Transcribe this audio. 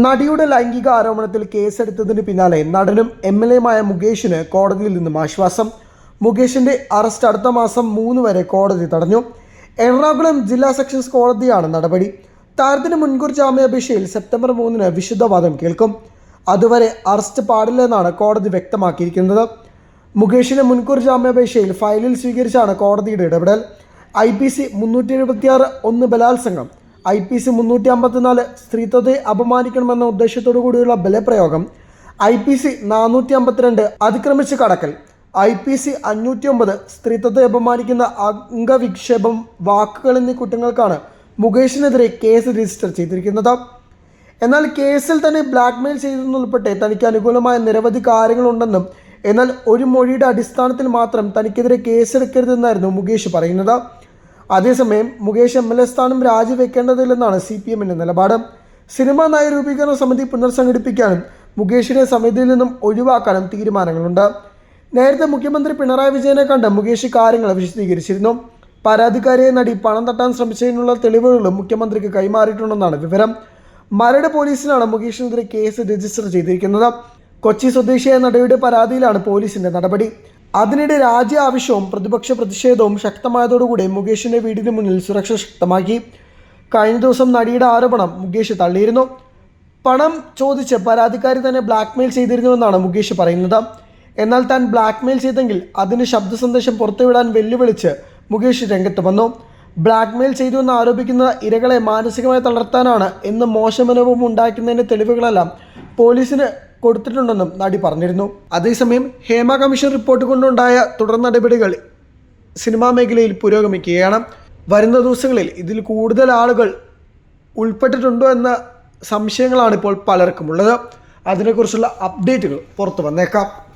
നടിയുടെ ലൈംഗിക ആരോപണത്തിൽ കേസെടുത്തതിന് പിന്നാലെ നടനും എം എൽ എമായ മുകേഷിന് കോടതിയിൽ നിന്നും ആശ്വാസം. മുകേഷിന്റെ അറസ്റ്റ് അടുത്ത മാസം മൂന്ന് വരെ കോടതി തടഞ്ഞു. എറണാകുളം ജില്ലാ സെക്ഷൻസ് കോടതിയാണ് നടപടി. താരത്തിന് മുൻകൂർ ജാമ്യാപേക്ഷയിൽ സെപ്റ്റംബർ മൂന്നിന് വിശുദ്ധവാദം കേൾക്കും. അതുവരെ അറസ്റ്റ് പാടില്ലെന്നാണ് കോടതി വ്യക്തമാക്കിയിരിക്കുന്നത്. മുകേഷിന്റെ മുൻകൂർ ജാമ്യാപേക്ഷയിൽ ഫയലിൽ സ്വീകരിച്ചാണ് കോടതിയുടെ ഇടപെടൽ. ഐ പി സി മുന്നൂറ്റി എഴുപത്തിയാറ് ഒന്ന് ബലാത്സംഗം ഐ പി സി മുന്നൂറ്റി അമ്പത്തിനാല് സ്ത്രീത്വത്തെ അപമാനിക്കണമെന്ന ഉദ്ദേശത്തോടു കൂടിയുള്ള ബലപ്രയോഗം ഐ പി സി നാനൂറ്റി അമ്പത്തിരണ്ട് അതിക്രമിച്ച് കടക്കൽ ഐ പി സി അഞ്ഞൂറ്റി ഒമ്പത് സ്ത്രീത്വത്തെ അപമാനിക്കുന്ന അംഗവിക്ഷേപം വാക്കുകൾ എന്നീ കുറ്റങ്ങൾക്കാണ് മുകേഷിനെതിരെ കേസ് രജിസ്റ്റർ ചെയ്തിരിക്കുന്നത്. എന്നാൽ കേസിൽ തന്നെ ബ്ലാക്ക്മെയിൽ ചെയ്തെന്നുൾപ്പെടെ തനിക്ക് അനുകൂലമായ നിരവധി കാര്യങ്ങളുണ്ടെന്നും എന്നാൽ ഒരു മൊഴിയുടെ അടിസ്ഥാനത്തിൽ മാത്രം തനിക്കെതിരെ കേസെടുക്കരുതെന്നായിരുന്നു മുകേഷ് പറയുന്നത്. അതേസമയം മുകേഷ് എം എൽ എ സ്ഥാനം രാജിവെക്കേണ്ടതില്ലെന്നാണ് സി പി എമ്മിന്റെ നിലപാട്. സിനിമാ നയ രൂപീകരണ സമിതി പുനർസംഘടിപ്പിക്കാനും മുകേഷിനെ സമിതിയിൽ നിന്നും ഒഴിവാക്കാനും തീരുമാനങ്ങളുണ്ട്. നേരത്തെ മുഖ്യമന്ത്രി പിണറായി വിജയനെ കണ്ട് മുകേഷ് കാര്യങ്ങൾ വിശദീകരിച്ചിരുന്നു. പരാതിക്കാരിയെ നടി പണം തട്ടാൻ ശ്രമിച്ചതിനുള്ള തെളിവുകളും മുഖ്യമന്ത്രിക്ക് കൈമാറിയിട്ടുണ്ടെന്നാണ് വിവരം. മരട് പോലീസിനാണ് മുകേഷിനെതിരെ കേസ് രജിസ്റ്റർ ചെയ്തിരിക്കുന്നത്. കൊച്ചി സ്വദേശിയായ നടിയുടെ പരാതിയിലാണ് പോലീസിന്റെ നടപടി. അതിനിടെ രാജ്യ ആവശ്യവും പ്രതിപക്ഷ പ്രതിഷേധവും ശക്തമായതോടുകൂടി മുകേഷിന്റെ വീടിന് മുന്നിൽ സുരക്ഷ ശക്തമാക്കി. കഴിഞ്ഞ ദിവസം നടിയുടെ ആരോപണം മുകേഷ് തള്ളിയിരുന്നു. പണം ചോദിച്ച് പരാതിക്കാരി തന്നെ ബ്ലാക്ക്മെയിൽ ചെയ്തിരുന്നുവെന്നാണ് മുകേഷ് പറയുന്നത്. എന്നാൽ താൻ ബ്ലാക്ക്മെയിൽ ചെയ്തെങ്കിൽ അതിന് ശബ്ദ സന്ദേശം പുറത്തുവിടാൻ വെല്ലുവിളിച്ച് മുകേഷ് രംഗത്ത് വന്നു. ബ്ലാക്ക്മെയിൽ ചെയ്തുവെന്ന് ആരോപിക്കുന്ന ഇരകളെ മാനസികമായി തളർത്താനാണ് എന്ന് മോശമനുഭവം ഉണ്ടാക്കുന്നതിന്റെ തെളിവുകളെല്ലാം പോലീസിന് കൊടുത്തിട്ടുണ്ടെന്നും നടി പറഞ്ഞിരുന്നു. അതേസമയം ഹേമ കമ്മീഷൻ റിപ്പോർട്ട് കൊണ്ടുണ്ടായ തുടർ നടപടികൾ സിനിമാ മേഖലയിൽ പുരോഗമിക്കുകയാണ്. വരുന്ന ദിവസങ്ങളിൽ ഇതിൽ കൂടുതൽ ആളുകൾ ഉൾപ്പെട്ടിട്ടുണ്ടോ എന്ന സംശയങ്ങളാണ് ഇപ്പോൾ പലർക്കുമുള്ളത്. അതിനെക്കുറിച്ചുള്ള അപ്ഡേറ്റുകൾ പുറത്തു വന്നേക്കാം.